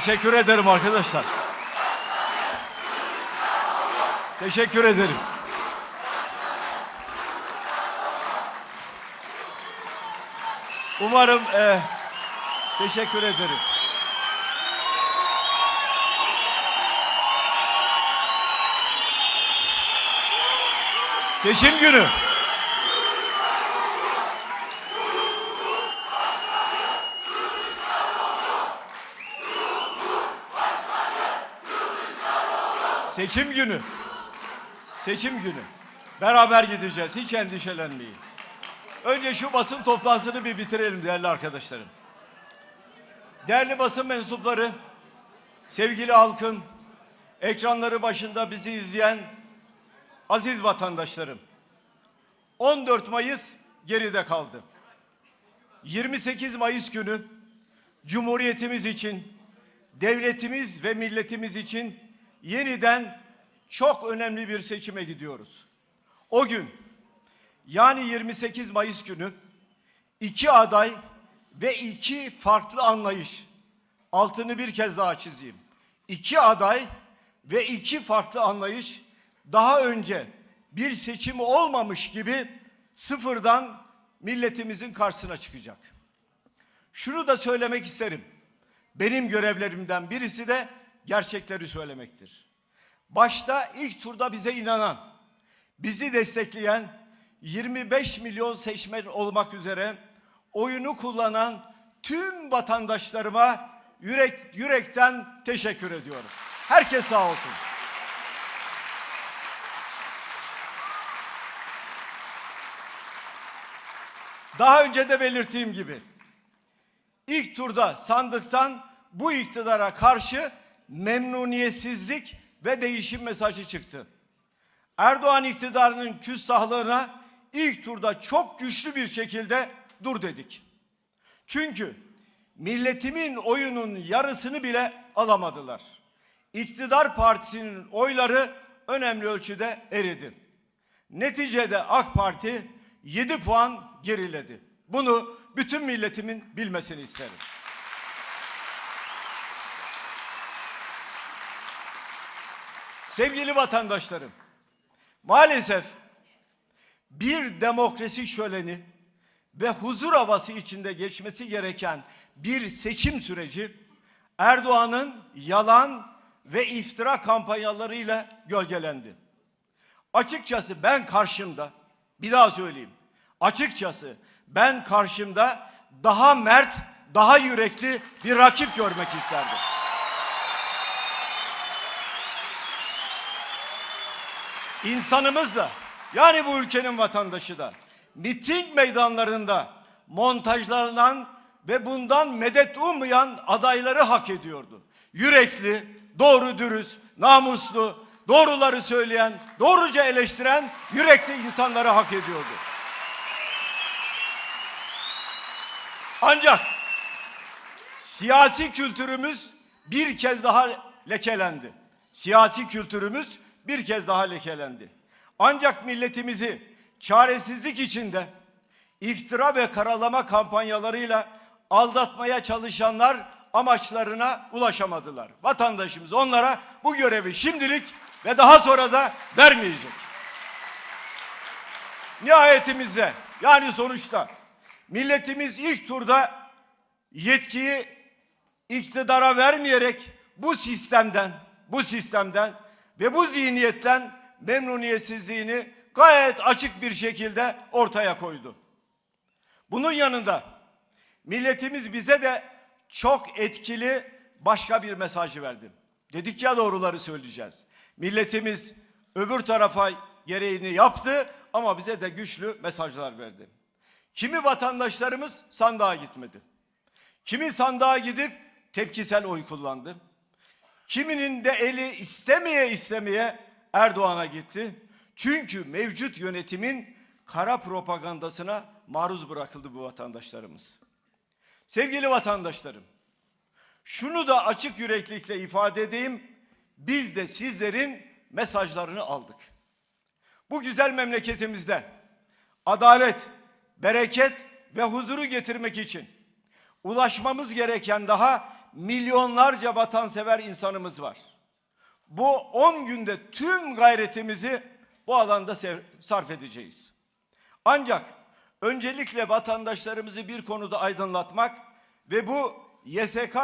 Teşekkür ederim arkadaşlar. Teşekkür ederim. Umarım e, teşekkür ederim. Seçim günü. Seçim günü. Seçim günü. Beraber gideceğiz. Hiç endişelenmeyin. Önce şu basın toplantısını bir bitirelim değerli arkadaşlarım. Değerli basın mensupları, sevgili halkım, ekranları başında bizi izleyen aziz vatandaşlarım. 14 Mayıs geride kaldı. 28 Mayıs günü Cumhuriyetimiz için, devletimiz ve milletimiz için yeniden çok önemli bir seçime gidiyoruz. O gün yani 28 Mayıs günü iki aday ve iki farklı anlayış altını bir kez daha çizeyim. İki aday ve iki farklı anlayış daha önce bir seçim olmamış gibi sıfırdan milletimizin karşısına çıkacak. Şunu da söylemek isterim. Benim görevlerimden birisi de gerçekleri söylemektir. Başta ilk turda bize inanan, bizi destekleyen 25 milyon seçmen olmak üzere oyunu kullanan tüm vatandaşlarıma yürek yürekten teşekkür ediyorum. Herkes sağ olsun. Daha önce de belirttiğim gibi ilk turda sandıktan bu iktidara karşı memnuniyetsizlik ve değişim mesajı çıktı. Erdoğan iktidarının küstahlığına ilk turda çok güçlü bir şekilde dur dedik. Çünkü milletimin oyunun yarısını bile alamadılar. İktidar partisinin oyları önemli ölçüde eridi. Neticede AK Parti 7 puan geriledi. Bunu bütün milletimin bilmesini isterim. Sevgili vatandaşlarım, maalesef bir demokrasi şöleni ve huzur havası içinde geçmesi gereken bir seçim süreci Erdoğan'ın yalan ve iftira kampanyalarıyla gölgelendi. Açıkçası ben karşımda, bir daha söyleyeyim. Açıkçası ben karşımda daha mert, daha yürekli bir rakip görmek isterdim. İnsanımız da yani bu ülkenin vatandaşı da miting meydanlarında montajlanan ve bundan medet ummayan adayları hak ediyordu. Yürekli, doğru dürüst, namuslu, doğruları söyleyen, doğruca eleştiren yürekli insanları hak ediyordu. Ancak siyasi kültürümüz bir kez daha lekelendi. Siyasi kültürümüz bir kez daha lekelendi. Ancak milletimizi çaresizlik içinde iftira ve karalama kampanyalarıyla aldatmaya çalışanlar amaçlarına ulaşamadılar. Vatandaşımız onlara bu görevi şimdilik ve daha sonra da vermeyecek. Nihayetimizde yani sonuçta milletimiz ilk turda yetkiyi iktidara vermeyerek bu sistemden, bu sistemden ve bu zihniyetten memnuniyetsizliğini gayet açık bir şekilde ortaya koydu. Bunun yanında milletimiz bize de çok etkili başka bir mesajı verdi. Dedik ya doğruları söyleyeceğiz. Milletimiz öbür tarafa gereğini yaptı ama bize de güçlü mesajlar verdi. Kimi vatandaşlarımız sandığa gitmedi. Kimi sandığa gidip tepkisel oy kullandı. Kiminin de eli istemeye istemeye Erdoğan'a gitti. Çünkü mevcut yönetimin kara propagandasına maruz bırakıldı bu vatandaşlarımız. Sevgili vatandaşlarım, şunu da açık yüreklikle ifade edeyim. Biz de sizlerin mesajlarını aldık. Bu güzel memleketimizde adalet, bereket ve huzuru getirmek için ulaşmamız gereken daha milyonlarca vatansever insanımız var. Bu 10 günde tüm gayretimizi bu alanda sarf edeceğiz. Ancak öncelikle vatandaşlarımızı bir konuda aydınlatmak ve bu YSK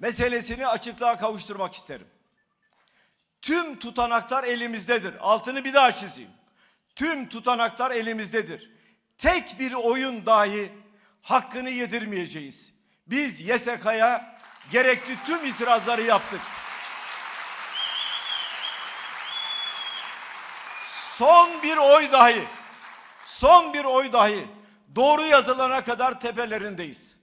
meselesini açıklığa kavuşturmak isterim. Tüm tutanaklar elimizdedir. Altını bir daha çizeyim. Tüm tutanaklar elimizdedir. Tek bir oyun dahi hakkını yedirmeyeceğiz. Biz YSK'ya gerekli tüm itirazları yaptık. Son bir oy dahi, son bir oy dahi doğru yazılana kadar tepelerindeyiz.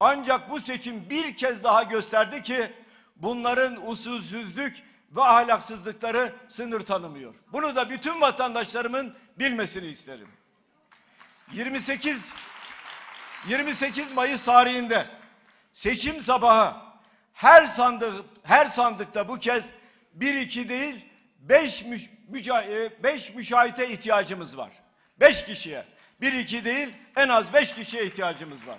Ancak bu seçim bir kez daha gösterdi ki bunların usulsüzlük ve ahlaksızlıkları sınır tanımıyor. Bunu da bütün vatandaşlarımın bilmesini isterim. 28 28 Mayıs tarihinde seçim sabahı her sandık her sandıkta bu kez 1 2 değil 5 5 müşahite ihtiyacımız var. 5 kişiye. 1 2 değil en az 5 kişiye ihtiyacımız var.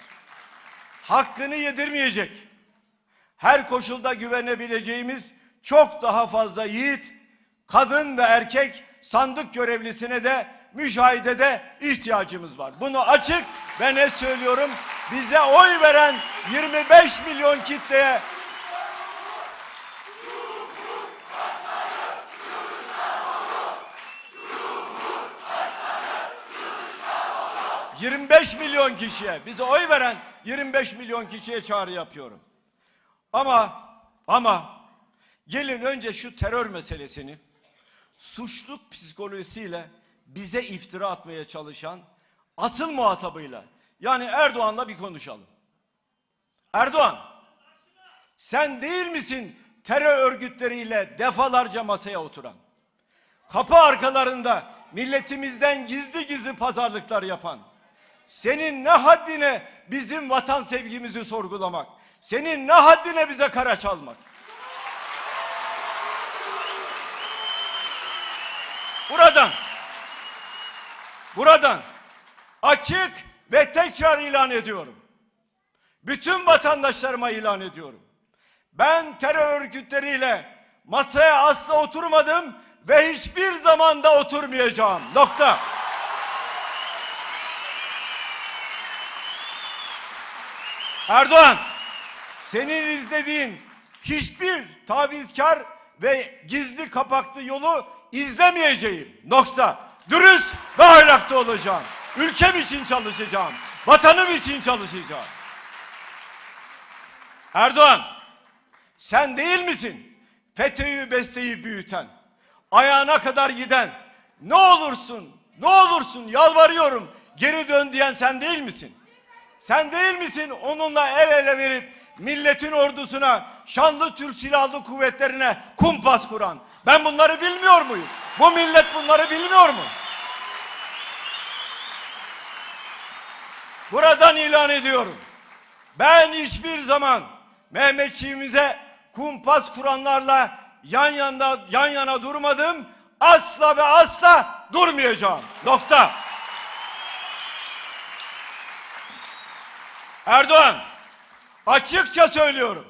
Hakkını yedirmeyecek. Her koşulda güvenebileceğimiz çok daha fazla yiğit, kadın ve erkek sandık görevlisine de müşahidede ihtiyacımız var. Bunu açık ve net söylüyorum. Bize oy veren 25 milyon kitleye ...25 milyon kişiye, bize oy veren 25 milyon kişiye çağrı yapıyorum. Ama, ama gelin önce şu terör meselesini suçluk psikolojisiyle bize iftira atmaya çalışan asıl muhatabıyla yani Erdoğan'la bir konuşalım. Erdoğan sen değil misin terör örgütleriyle defalarca masaya oturan? Kapı arkalarında milletimizden gizli gizli pazarlıklar yapan, senin ne haddine bizim vatan sevgimizi sorgulamak, senin ne haddine bize kara çalmak? Buradan, buradan açık ve tekrar ilan ediyorum. Bütün vatandaşlarıma ilan ediyorum. Ben terör örgütleriyle masaya asla oturmadım ve hiçbir zaman da oturmayacağım. Nokta. Erdoğan, senin izlediğin hiçbir tavizkar ve gizli kapaklı yolu izlemeyeceğim. Nokta. Dürüst ve ahlaklı olacağım. Ülkem için çalışacağım. Vatanım için çalışacağım. Erdoğan, sen değil misin? FETÖ'yü besleyip büyüten, ayağına kadar giden, ne olursun, ne olursun yalvarıyorum geri dön diyen sen değil misin? Sen değil misin onunla el ele verip milletin ordusuna, şanlı Türk Silahlı Kuvvetlerine kumpas kuran? Ben bunları bilmiyor muyum? Bu millet bunları bilmiyor mu? Buradan ilan ediyorum. Ben hiçbir zaman Mehmetçiğimize kumpas kuranlarla yan yana yan yana durmadım. Asla ve asla durmayacağım. Nokta. Erdoğan açıkça söylüyorum.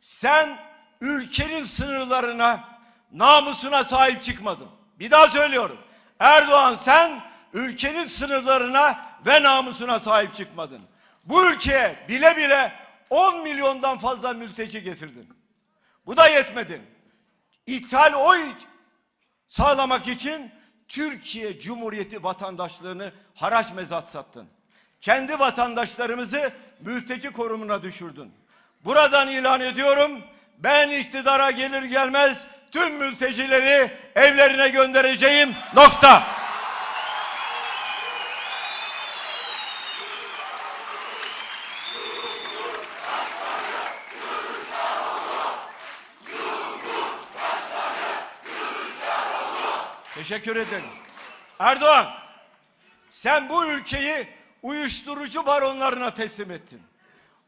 Sen ülkenin sınırlarına, namusuna sahip çıkmadın. Bir daha söylüyorum. Erdoğan sen ülkenin sınırlarına ve namusuna sahip çıkmadın. Bu ülkeye bile bile 10 milyondan fazla mülteci getirdin. Bu da yetmedi. İthal oy sağlamak için Türkiye Cumhuriyeti vatandaşlığını haraç mezat sattın. Kendi vatandaşlarımızı mülteci korumuna düşürdün. Buradan ilan ediyorum. Ben iktidara gelir gelmez tüm mültecileri evlerine göndereceğim. Nokta. Teşekkür ederim. Erdoğan, sen bu ülkeyi uyuşturucu baronlarına teslim ettin.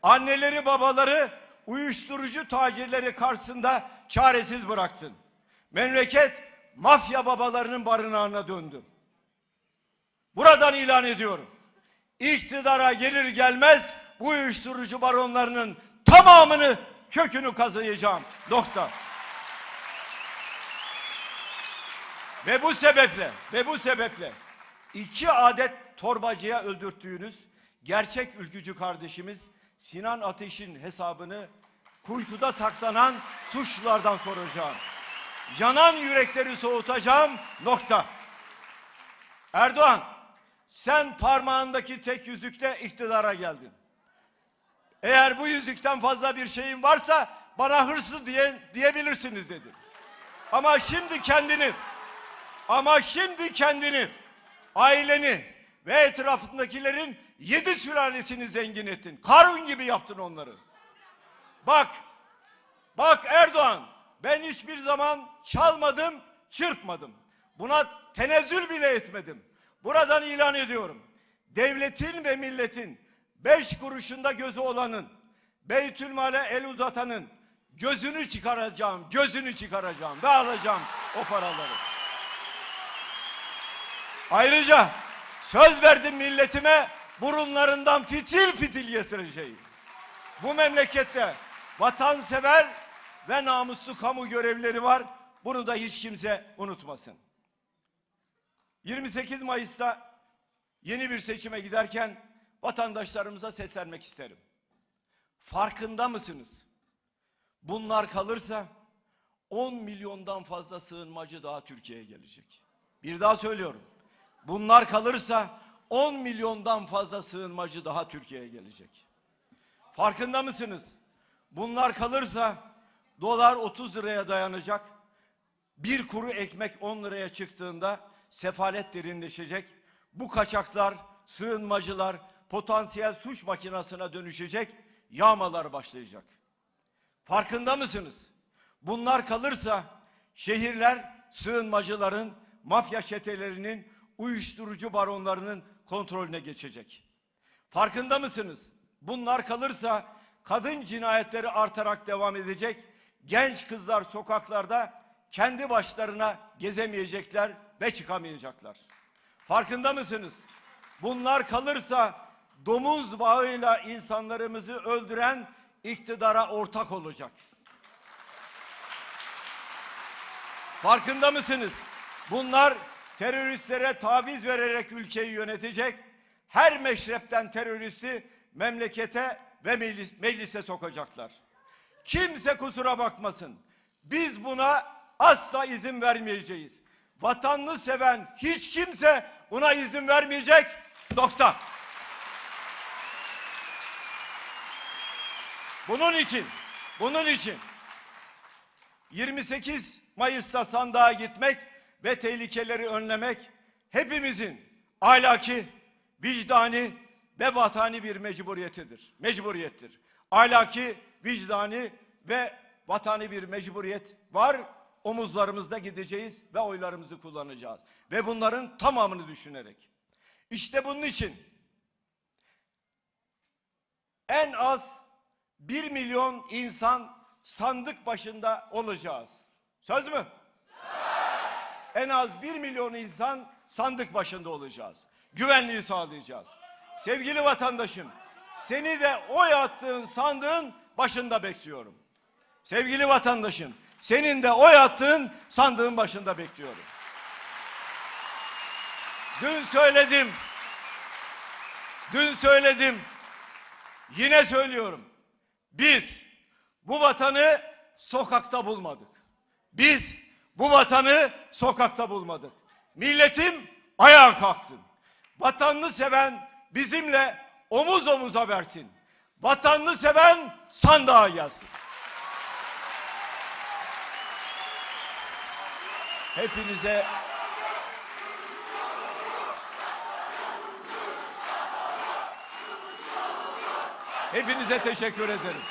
Anneleri babaları uyuşturucu tacirleri karşısında çaresiz bıraktın. Memleket mafya babalarının barınağına döndü. Buradan ilan ediyorum. İktidara gelir gelmez bu uyuşturucu baronlarının tamamını kökünü kazıyacağım. Nokta. Ve bu sebeple ve bu sebeple iki adet torbacıya öldürttüğünüz gerçek ülkücü kardeşimiz Sinan Ateş'in hesabını kuytuda saklanan suçlulardan soracağım. Yanan yürekleri soğutacağım. Nokta. Erdoğan, sen parmağındaki tek yüzükle iktidara geldin. Eğer bu yüzükten fazla bir şeyin varsa bana hırsız diye diyebilirsiniz dedi. Ama şimdi kendini ama şimdi kendini, aileni ve etrafındakilerin yedi sülalesini zengin ettin. Karun gibi yaptın onları. Bak, bak Erdoğan, ben hiçbir zaman çalmadım, çırpmadım. Buna tenezzül bile etmedim. Buradan ilan ediyorum. Devletin ve milletin beş kuruşunda gözü olanın, Beytülmal'e el uzatanın gözünü çıkaracağım, gözünü çıkaracağım ve alacağım o paraları. Ayrıca söz verdim milletime burunlarından fitil fitil getireceğim. Bu memlekette vatansever ve namuslu kamu görevlileri var. Bunu da hiç kimse unutmasın. 28 Mayıs'ta yeni bir seçime giderken vatandaşlarımıza seslenmek isterim. Farkında mısınız? Bunlar kalırsa 10 milyondan fazla sığınmacı daha Türkiye'ye gelecek. Bir daha söylüyorum. Bunlar kalırsa 10 milyondan fazla sığınmacı daha Türkiye'ye gelecek. Farkında mısınız? Bunlar kalırsa dolar 30 liraya dayanacak. Bir kuru ekmek 10 liraya çıktığında sefalet derinleşecek. Bu kaçaklar, sığınmacılar potansiyel suç makinasına dönüşecek. Yağmalar başlayacak. Farkında mısınız? Bunlar kalırsa şehirler sığınmacıların, mafya çetelerinin, uyuşturucu baronlarının kontrolüne geçecek. Farkında mısınız? Bunlar kalırsa kadın cinayetleri artarak devam edecek. Genç kızlar sokaklarda kendi başlarına gezemeyecekler ve çıkamayacaklar. Farkında mısınız? Bunlar kalırsa domuz bağıyla insanlarımızı öldüren iktidara ortak olacak. Farkında mısınız? Bunlar teröristlere taviz vererek ülkeyi yönetecek. Her meşrepten teröristi memlekete ve meclis, meclise sokacaklar. Kimse kusura bakmasın. Biz buna asla izin vermeyeceğiz. Vatanını seven hiç kimse buna izin vermeyecek. Nokta. Bunun için, bunun için 28 Mayıs'ta sandığa gitmek ve tehlikeleri önlemek hepimizin ahlaki, vicdani ve vatani bir mecburiyetidir. Mecburiyettir. Ahlaki, vicdani ve vatani bir mecburiyet var. Omuzlarımızda gideceğiz ve oylarımızı kullanacağız. Ve bunların tamamını düşünerek. İşte bunun için en az 1 milyon insan sandık başında olacağız. Söz mü? En az 1 milyon insan sandık başında olacağız. Güvenliği sağlayacağız. Sevgili vatandaşım, seni de oy attığın sandığın başında bekliyorum. Sevgili vatandaşım, senin de oy attığın sandığın başında bekliyorum. Dün söyledim. Dün söyledim. Yine söylüyorum. Biz bu vatanı sokakta bulmadık. Biz bu vatanı sokakta bulmadık. Milletim ayağa kalksın. Vatanını seven bizimle omuz omuza versin. Vatanını seven sandığa gelsin. Hepinize Hepinize teşekkür ederim.